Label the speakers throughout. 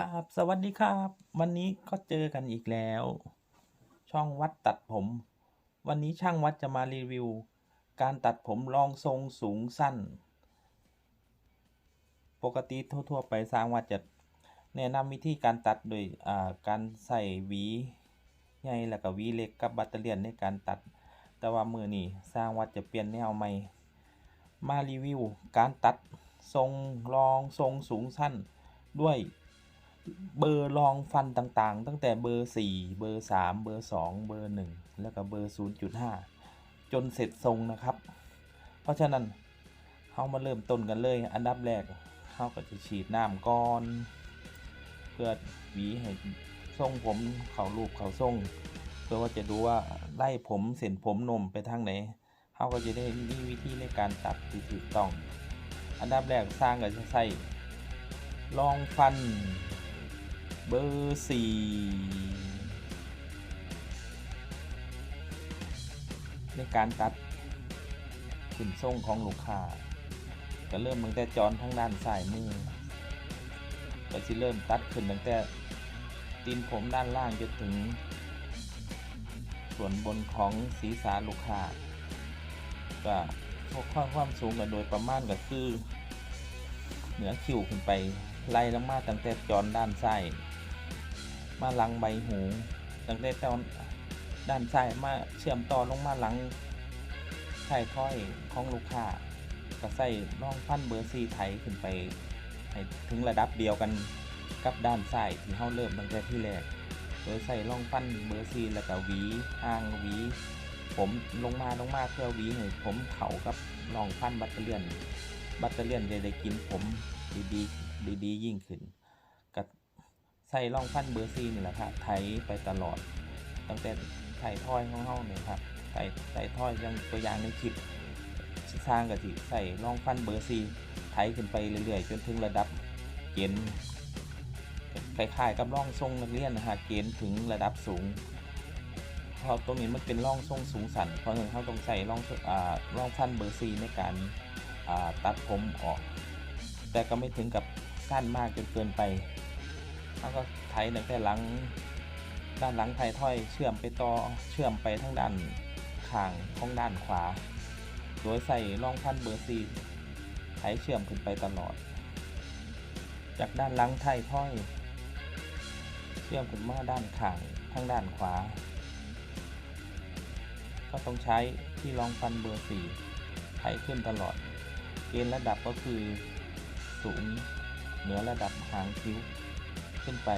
Speaker 1: ครับ สวัสดีครับ วันนี้ก็เจอกันอีกแล้ว ช่องวัดตัดผม วันนี้ช่างวัดจะมารีวิว การตัดผมรองทรงสูงสั้น ปกติทั่ว ๆ ไปสร้างวัดจะแนะนำวิธีการตัดโดยการใส่หวีใหญ่แล้วก็หวีเล็กกับแบตเตอรี่ยนในการตัด แต่ว่ามือนี้สร้างวัดจะเปลี่ยนแนวใหม่ มารีวิว การตัดทรงรองทรงสูงสั้นด้วย เบอร์รองฟันต่างๆ ตั้งแต่เบอร์ 4 เบอร์ 3 เบอร์ 2 เบอร์ 1 แล้วก็เบอร์ 0.5 จนเสร็จทรงนะครับ เพราะฉะนั้นเรามาเริ่มต้นกันเลย อันดับแรกเราก็จะฉีดน้ำก่อน เพื่อหวีให้ทรงผมเขารูปเขาทรงเพื่อว่าจะดูว่าไล่ผมเส้นผมนมไปทางไหนเราก็จะได้มีวิธีในการตัดที่ถูกต้อง อันดับแรกสร้างก็จะใส่รองฟัน เบอร์สี่ในการตัดขึ้นทรงของลูกค้าก็เริ่มตั้งแต่จอนทางด้านซ้ายมือก็จะเริ่มตัดขึ้นตั้งแต่ตีนผมด้านล่างจนถึง ส่วนบนของศีรษะลูกค้าก็พวกความความสูงกันโดยประมาณก็คือ เหนือคิ้วขึ้นไปไล่ลงมาตั้งแต่จอนด้านซ้าย มาหลังใบหูตั้งแต่ตอนด้านซ้ายมาเชื่อมต่อลงมาหลังไถ่ถ้อยของลูกค้าก็ใส่ร่องฟันเบอร์ซีไถขึ้นไปให้ถึงระดับเดียวกันกับด้านซ้ายที่เฮาเริ่มตั้งแต่ที่แรกโดยใส่ร่องฟันเบอร์ซีแล้วก็หวีห่างหวี ผมลงมาลงมาเพื่อหวีให้ผมเขากับร่องฟันบัตเตอร์เลียน บัตเตอร์เลียนจะได้กินผมดีๆดีๆยิ่งขึ้น ใส่ร่องฟันเบอร์ซีนี่แหละครับไถไปตลอด ตั้งแต่ไถถ้อยของเฮาเนี่ยครับใส่ใส่ถ้อยยังตัวอย่างในคลิปสร้างกะทิใส่ร่องฟันเบอร์ซีไถขึ้นไปเรื่อยๆ จนถึงระดับเกณฑ์คล้ายๆกับร่องทรงนักเรียนนะฮะเกณฑ์ถึงระดับสูงเพราะตรงนี้มันเป็นร่องทรงสูงสันเพราะฉะนั้นเขาต้องใส่ร่องอ่าร่องฟันเบอร์ซีในการอ่าตัดผมออก แต่ก็ไม่ถึงกับสั้นมากจนเกินไป แล้วก็ไถตั้งแต่หลังด้านหลังไทยถ้อยเชื่อมไปต่อเชื่อมไปทั้งด้านข้างของด้านขวา โดยใส่ร่องพันเบอร์ซีไถเชื่อมขึ้นไปตลอด จากด้านหลังไทยถ้อย เชื่อมขึ้นมาด้านข้างทั้งด้านขวา ก็ต้องใช้ที่รองฟันเบอร์สี่ไถขึ้นตลอด เกณฑ์ระดับก็คือสูงเหนือระดับหางคิ้ว ขึ้นไป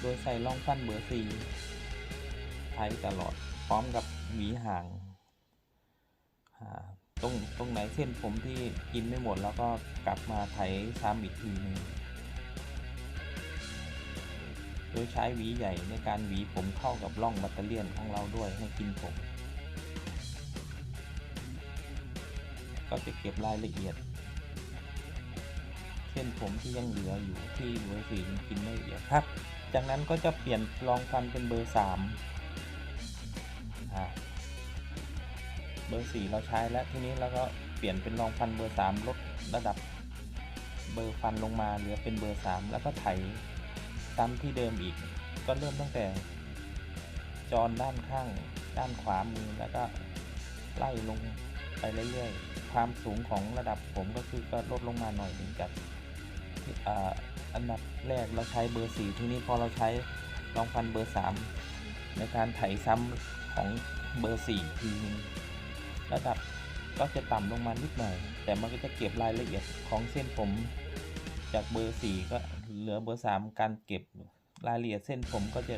Speaker 1: โดยใส่ร่องฟันเบอร์สี่ไถตลอดพร้อมกับหวีห่างตรงตรงไหนเส้นผมที่กินไม่หมดแล้วก็กลับมาไถซ้ำอีกทีนึงโดยใช้หวีใหญ่ในการหวีผมเข้ากับร่องแบตเตอรี่ยนของเราด้วยให้กินผม ก็จะเก็บรายละเอียด เส้นผมที่ยังเหลืออยู่ที่เบอร์สี่กินไม่ละเอียดครับ จากนั้นก็จะเปลี่ยนรองฟันเป็นเบอร์สามเบอร์สี่เราใช้แล้วทีนี้เราก็เปลี่ยนเป็นรองฟันเบอร์สามลดระดับเบอร์ฟันลงมาเหลือเป็นเบอร์สามแล้วก็ไถซ้ำที่เดิมอีก ก็เริ่มตั้งแต่จอนด้านข้างด้านขวามือแล้วก็ไล่ลงไปเรื่อยๆ ความสูงของระดับผมก็คือก็ลดลงมาหน่อยหนึ่งจาก อันดับแรกเราใช้เบอร์สี่ทีนี้พอเราใช้รองฟันเบอร์สามในการไถซ้ำของเบอร์สี่ทีนึงระดับก็จะต่ำลงมานิดหน่อย แต่มันก็จะเก็บรายละเอียดของเส้นผม จากเบอร์สี่ก็เหลือเบอร์สามการเก็บรายละเอียดเส้นผมก็จะ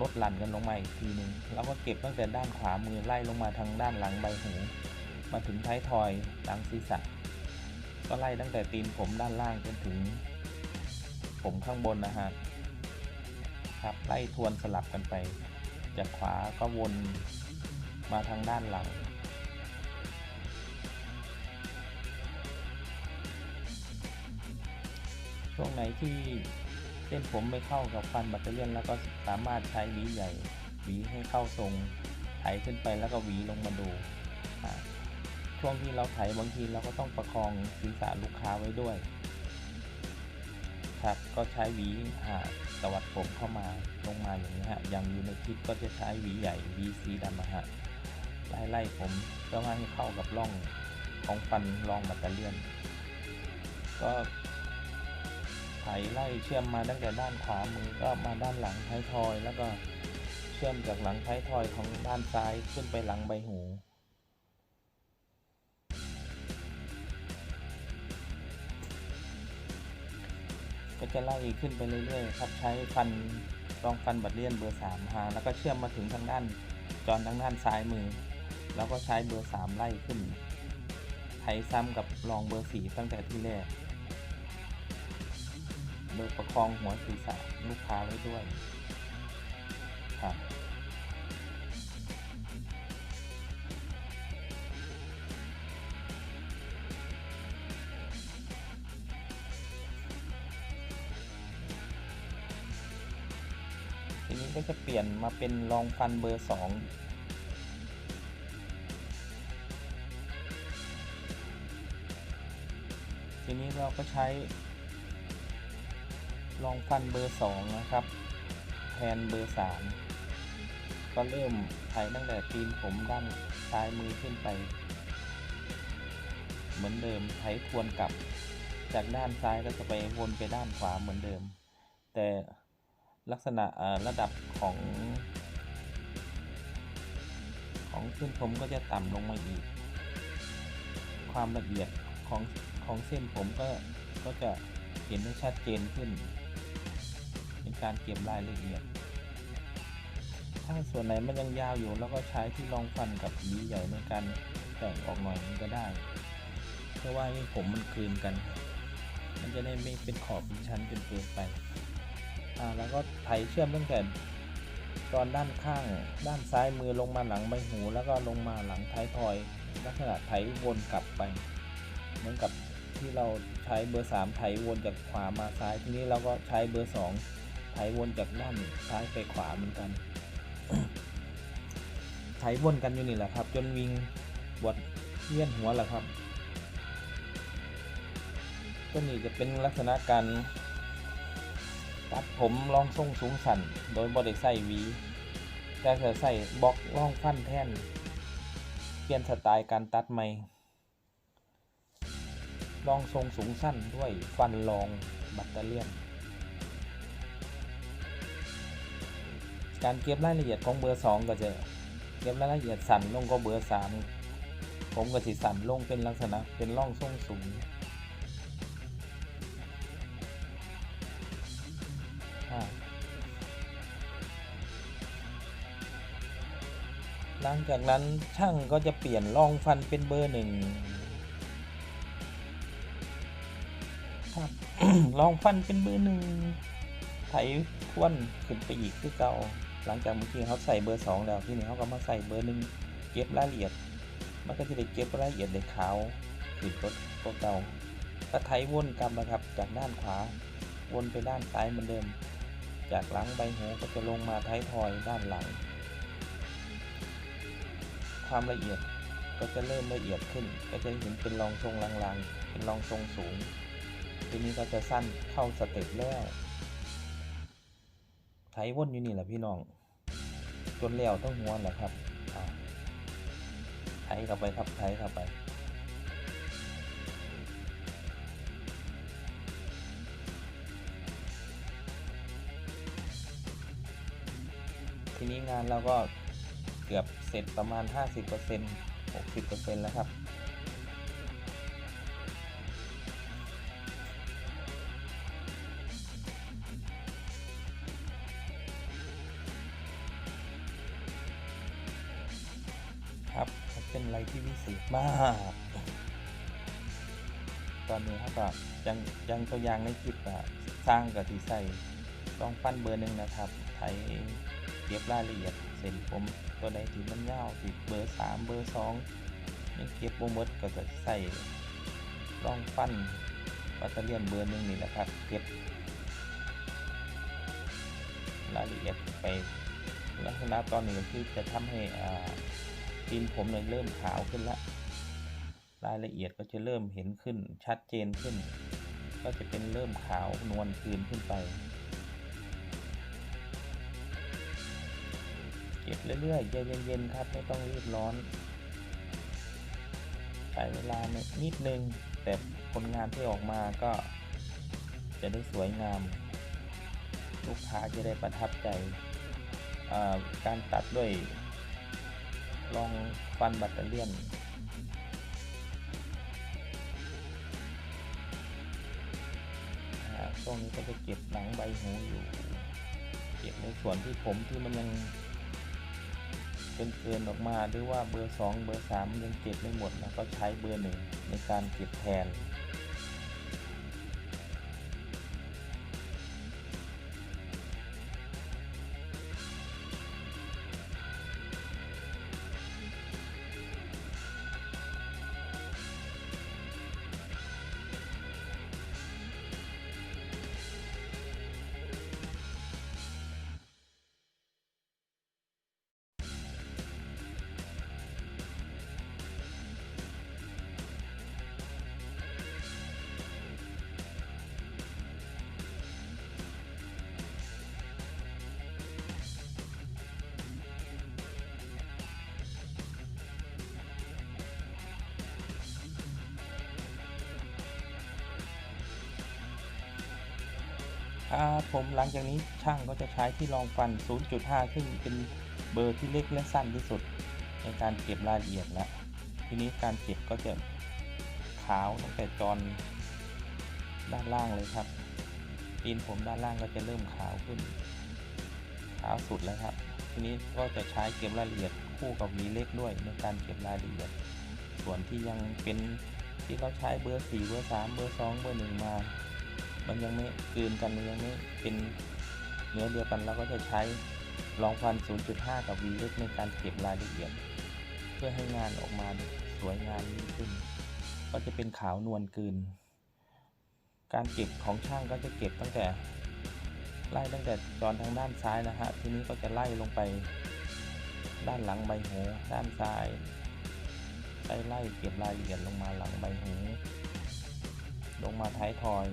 Speaker 1: ลดหลั่นกันลงมาอีกทีนึงแล้วก็เก็บตั้งแต่ด้านขวามือไล่ลงมาทางด้านหลังใบหู มาถึงท้ายทอยหลังศีรษะ ก็ไล่ตั้งแต่ตีนผมด้านล่างจนถึง ผมข้างบนนะฮะครับไล่ทวนสลับกันไป จากขวาก็วนมาทางด้านหลัง ช่วงไหนที่เส้นผมไม่เข้ากับฟันแบตเตอรี่ยนแล้วก็สามารถใช้หวีใหญ่หวีให้เข้าทรงไถขึ้นไปแล้วก็หวีลงมาดู ช่วงที่เราไถบางทีเราก็ต้องประคองศีรษะลูกค้าไว้ด้วยชัดก็ใช้หวีหาตวัดผมเข้ามาลงมาอย่างนี้ฮะอย่างอยู่ในคลิปก็จะใช้หวีใหญ่หวีสีดำนะฮะไล่ไล่ผมเพื่อให้เข้ากับร่องของฟันรองแบตเตอเลียนก็ไถไล่เชื่อมมาตั้งแต่ด้านขวามือก็มาด้านหลังท้ายทอย แล้วก็เชื่อมจากหลังท้ายทอยของด้านซ้ายขึ้นไปหลังใบหู ก็จะไล่ขึ้นไปเรื่อยๆครับใช้ฟันรองฟันบัดเลียนเบอร์3หาแล้วก็เชื่อมมาถึงทางด้านจอนทางด้านซ้ายมือ แล้วก็ใช้เบอร์ 3 ไล่ขึ้นไถซ้ำกับรองเบอร์4ตั้งแต่ที่แรกโดยประคองหัวศีรษะลูกค้าไว้ด้วยครับ ก็จะเปลี่ยนมาเป็นรองฟันเบอร์สองทีนี้เราก็ใช้รองฟันเบอร์สองนะครับ แทนเบอร์สามก็เริ่มไถตั้งแต่ตีนผมด้านซ้ายมือขึ้นไป เหมือนเดิมไถทวนกลับ จากด้านซ้ายก็จะไปวนไปด้านขวาเหมือนเดิม แต่ ลักษณะระดับของ ของเส้นผมก็จะต่ำลงมาอีก ความละเอียดของของเส้นผมก็ก็จะเห็นได้ชัดเจนขึ้น เป็นการเก็บรายละเอียด ถ้าส่วนไหนมันยังยาวอยู่แล้วก็ใช้ที่รองฟันกับหวีใหญ่ในการแต่งออกหน่อยมันก็ได้เพราะว่าให้ผมมันคืนกัน มันจะได้ไม่เป็นขอบเป็นชั้นจนเกินไป อ่าแล้วก็ไถเชื่อมตั้งแต่ตอนด้านข้าง ด้านซ้ายมือลงมาหลังใบหูแล้วก็ลงมาหลังท้ายทอย ลักษณะไถวนกลับไป เหมือนกับที่เราใช้เบอร์ 3 ไถวนจากขวามาซ้ายทีนี้เราก็ใช้เบอร์ 2 ไถวนจากด้านซ้ายไปขวาเหมือนกันไถวนกันอยู่นี่แหละครับ จนวิงบวดเวียนหัวแหละครับ ก็นี่จะเป็นลักษณะการ ตัดผมรองทรงสูงสันโดยบริใส่วีแต่จะใส่บล็อกร่องฟันแท่น เปลี่ยนสไตล์การตัดใหม่รองทรงสูงสั้นด้วยฟันรองบัตเตอร์เลียน การเก็บรายละเอียดของเบอร์ 2 ก็จะเก็บรายละเอียดสั่นลงก็เบอร์ 3 ผมก็สิสั่นลงเป็นลักษณะเป็นร่องทรงสูง หลังจากนั้นช่างก็จะเปลี่ยนรองฟันเป็นเบอร์หนึ่งครับรองฟันเป็นเบอร์หนึ่งไถทวนขึ้นไปอีกคือเก่า หลังจากเมื่อกี้เขาใส่เบอร์สองแล้วที่นี่เขาก็มาใส่เบอร์หนึ่งเก็บรายละเอียด มันก็จะได้เก็บรายละเอียดได้ขาวขึ้นกว่าเก่าก็ไถวนกลับนะครับ จากด้านขวาวนไปด้านซ้ายเหมือนเดิม จากหลังใบหูก็จะลงมาท้ายทอยด้านหลัง ความละเอียดก็จะเริ่มละเอียดขึ้น ก็จะเห็นเป็นรองทรงลางๆ เป็นรองทรงสูง ทีนี้ก็จะสั้นเข้าสเต็ปแล้ว ไถวนอยู่นี่แหละพี่น้อง จนแล้วต้องหัวแหละครับอ่าไถเข้าไปครับไถเข้าไปทีนี้งานเราก็เกือบ ร็จประมาณ 50% 60%แล้วครับครับเป็นอะไรที่วิเศษมาก ตอนนี้ครับก็ยังยังตัวอย่างในคลิปอะสร้างกับที่ใส่ต้องฟันเบอร์หนึ่งนะครับไถเก็บรายละเอียด เส้นผมตัวใดที่มันยาวติดเบอร์สามเบอร์สองยังเก็บโบมดก็จะใส่ร่องฟันปัตเตอร์เลียนเบอร์หนึ่งนี่แหละครับเก็บรายละเอียดไปลักษณะตอนนี้ก็คือจะทำให้ตีนผมเนี่ยเริ่มขาวขึ้นละรายละเอียดก็จะเริ่มเห็นขึ้นชัดเจนขึ้น ก็ก็จะเป็นเริ่มขาวนวลคืนขึ้นไป เรื่อยๆใจเย็นๆครับไม่ต้องรีบร้อนใช้เวลานิดนึง แต่ผลงานที่ออกมาก็จะได้สวยงาม ลูกค้าจะได้ประทับใจ การตัดด้วยลองฟันบัตเตอเลียนช่วงนี้ก็จะเก็บหนังใบหูอยู่ เก็บในส่วนที่ผมที่มันยัง เกินเกินออกมาหรือว่าเบอร์ 2 เบอร์ 3 ยังเก็บไม่หมดนะก็ใช้เบอร์ 1 ในการเก็บแทน ผมหลังจากนี้ช่างก็จะใช้ที่รองฟัน 0.5 ซึ่งเป็นเบอร์ที่เล็กและสั้นที่สุด ในการเก็บรายละเอียดแล้วทีนี้การเก็บก็จะขาวตั้งแต่จอนด้านล่างเลยครับตีนผมด้านล่างก็จะเริ่มขาวขึ้น ขาวสุดแล้วครับ ทีนี้ก็จะใช้เก็บรายละเอียดคู่กับวีเล็กด้วยในการเก็บรายละเอียด ส่วนที่ยังเป็นที่เขาใช้เบอร์ 4 เบอร์ 3 เบอร์ 2 เบอร์ 1 มา มันยังไม่กลืนกันมันยังไม่เป็นเนื้อเดียวกันเราก็จะใช้รองฟัน 0.5 กับวีเล็กในการเก็บรายละเอียด เพื่อให้งานออกมาสวยงามยิ่งขึ้น ก็จะเป็นขาวนวลกลืน การเก็บของช่างก็จะเก็บตั้งแต่ไล่ตั้งแต่จอนทางด้านซ้ายนะฮะ ทีนี้ก็จะไล่ลงไป ด้านหลังใบหูด้านซ้ายไล่ไล่เก็บรายละเอียดลงมาหลังใบหู ลงมาท้ายทอย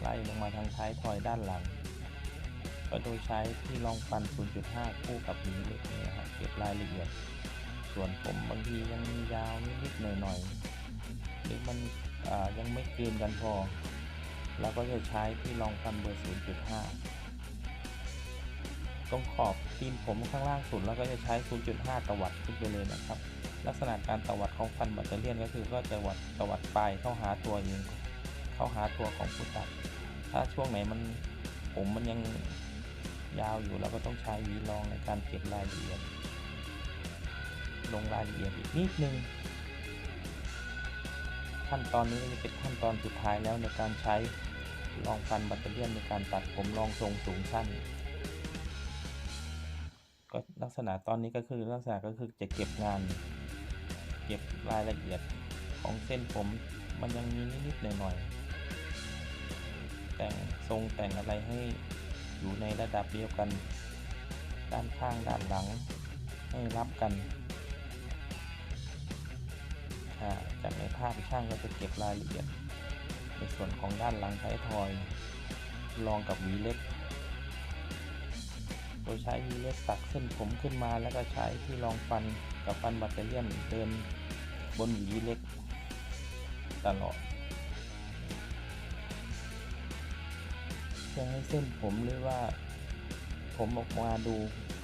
Speaker 1: ไล่ลงมาทางท้ายทอยด้านหลัง ก็โดยใช้ที่รองฟัน 0.5 คู่กับหวีเล็กนี่นะครับเก็บรายละเอียด ส่วนผมบางทียังมียาวนิดๆหน่อยๆหรือมันยังไม่เกินกันพอเราก็จะใช้ที่รองฟันเบอร์ 0.5 ตรงขอบตีนผมข้างล่างสุดแล้วก็จะใช้ 0.5 ตวัดขึ้นไปเลยนะครับ ลักษณะการตวัดของฟันบัตเตอเลียนก็คือก็จะวัดตวัดปลายเข้าหาตัวเอง เข้าหาตัวของผู้ตัด ถ้าช่วงไหนมันผมมันยังยาวอยู่เราก็ต้องใช้วีลองในการเก็บรายละเอียด ลงรายละเอียดอีกนิดนึง ขั้นตอนนี้จะเป็นขั้นตอนสุดท้ายแล้วในการใช้รองฟันบัตเตอเลียนในการตัดผมรองทรงสูงสั้นก็ลักษณะตอนนี้ก็คือลักษณะก็คือจะเก็บงาน เก็บรายละเอียดของเส้นผมมันยังมีนิดๆหน่อยๆ แต่งทรงแต่งอะไรให้อยู่ในระดับเดียวกัน ด้านข้างด้านหลังให้รับกันจากในภาพช่างก็จะเก็บรายละเอียด ในส่วนของด้านหลังท้ายทอยลองกับวีเล็กโดยใช้วีเล็กตักเส้นผมขึ้นมาแล้วก็ใช้ที่รองฟันกับฟันบัตเตอเลียนเดินบนวีเล็กตลอด พื่อให้เส้นผมหรือว่า ผมออกมาดู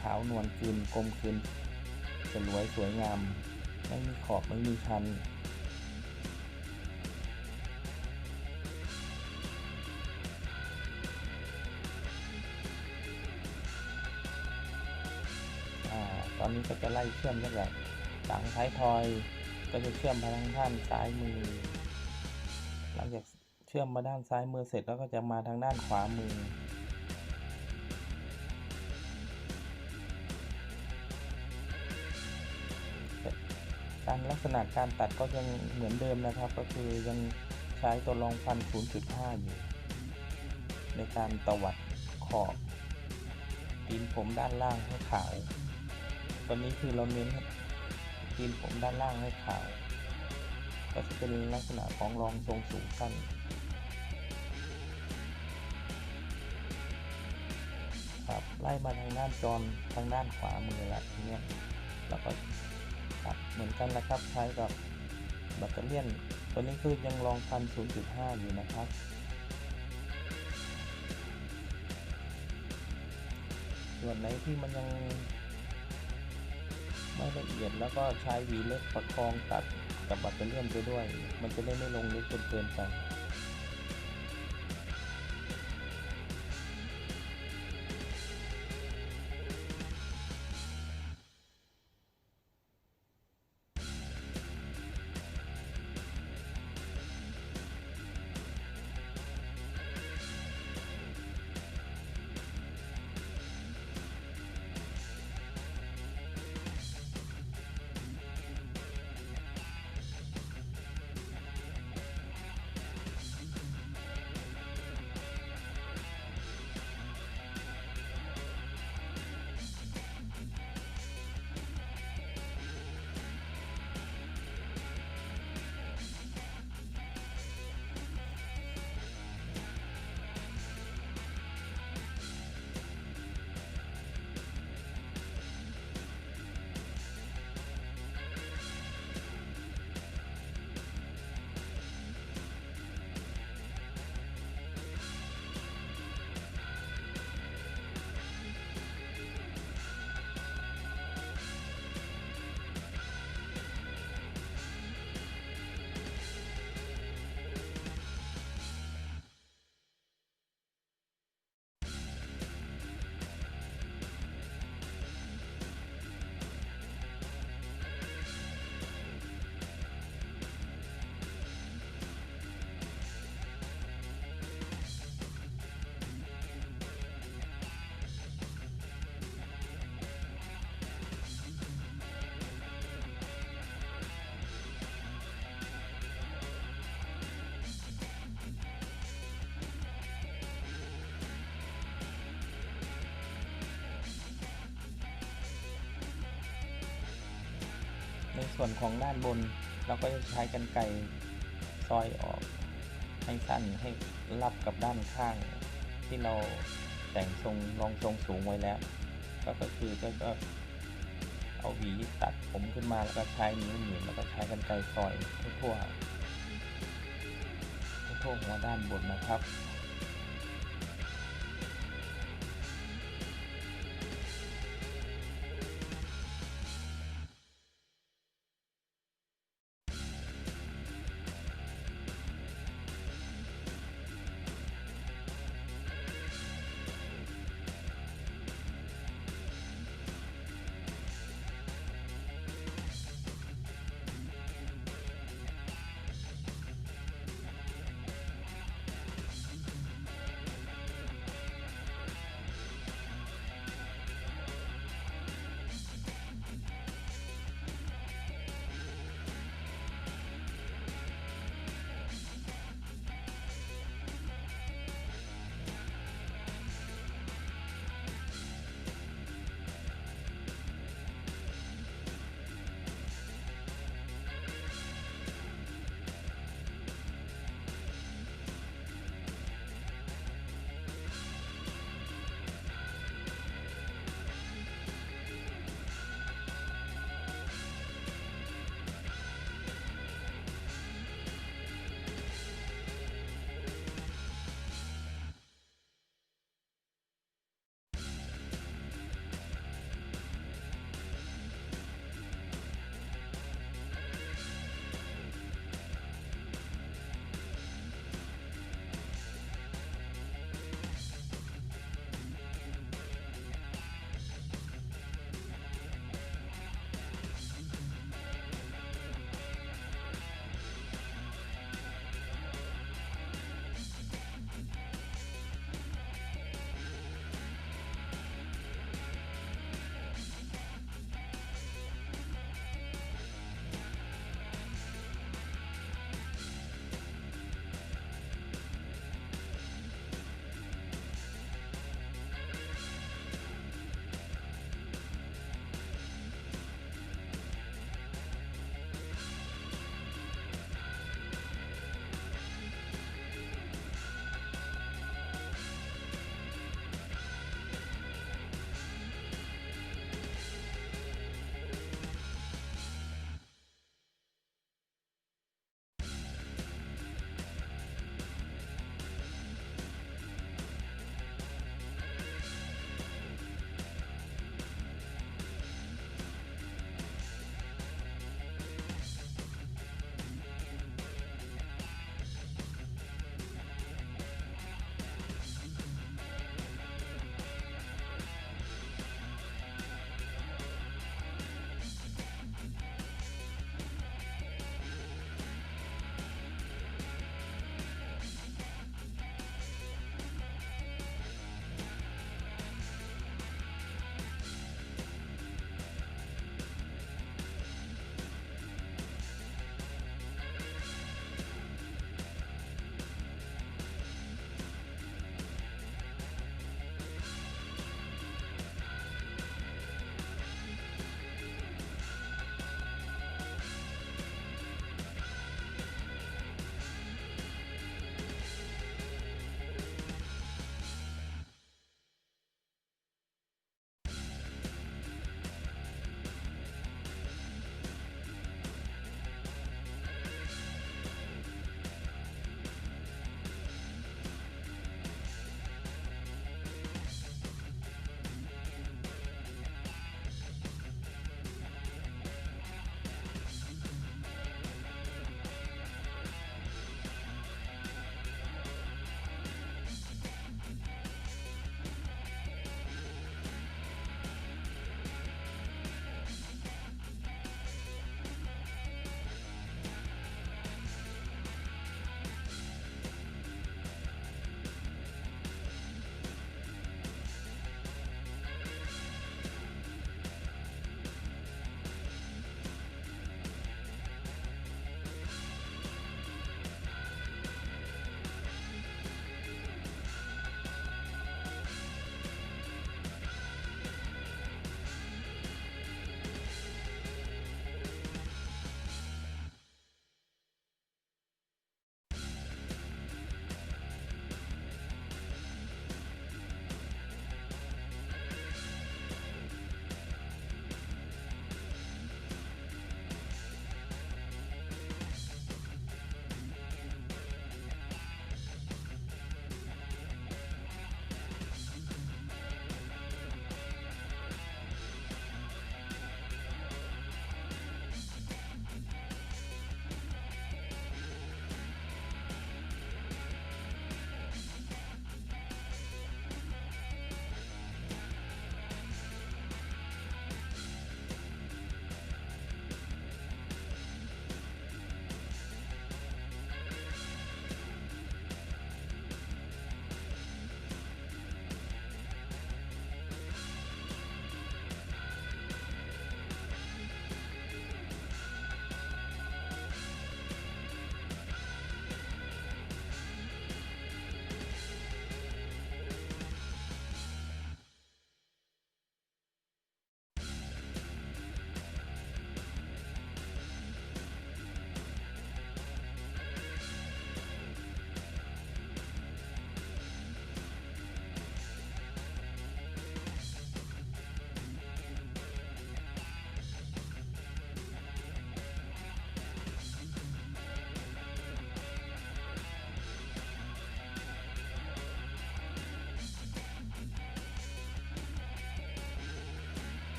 Speaker 1: ขาวนวลคืนกลมคืนสลวยสวยงาม ไม่มีขอบไม่มีชันอตอนนี้ก็จะไล่เชื่อมตั้งแต่หลังท้ายทอย ก็จะเชื่อมพลังท่านซ้ายมือ เชื่อมมาด้านซ้ายมือเสร็จแล้วก็จะมาทางด้านขวามือ การลักษณะการตัดก็ยังเหมือนเดิมนะครับ ก็คือยังใช้ตัวรองฟัน 0.5 อยู่ ในการตวัดขอบตีนผมด้านล่างให้ขาว ตอนนี้คือเราเน้นตีนผมด้านล่างให้ขาว ก็จะเป็นลักษณะของรองทรงสูงสั้น ไล่มาทางด้านจรทางด้านขวามือละทีเนี้ยแล้วก็ตัดเหมือนกันนะครับใช้กับแบตเตอรี่ยนตัวนี้คือยังลองพัน0.5 อยู่นะครับส่วนไหนที่มันยังไม่ละเอียดแล้วก็ใช้วีเล็กประคองตัดกับแบตเตอรี่ยนไปด้วย มันจะได้ไม่ลงลึกจนเกินไป ในส่วนของด้านบน เราก็จะใช้กันไกรซอยออกให้สั้นให้รับกับด้านข้างที่เราแต่งทรงรองทรงสูงไว้แล้ว ก็ก็คือก็ก็เอาหวีตัดผมขึ้นมาแล้วก็ใช้นิ้วหนีบแล้วก็ใช้กันไกรซอยทั่วทั่วหัวด้านบนนะครับ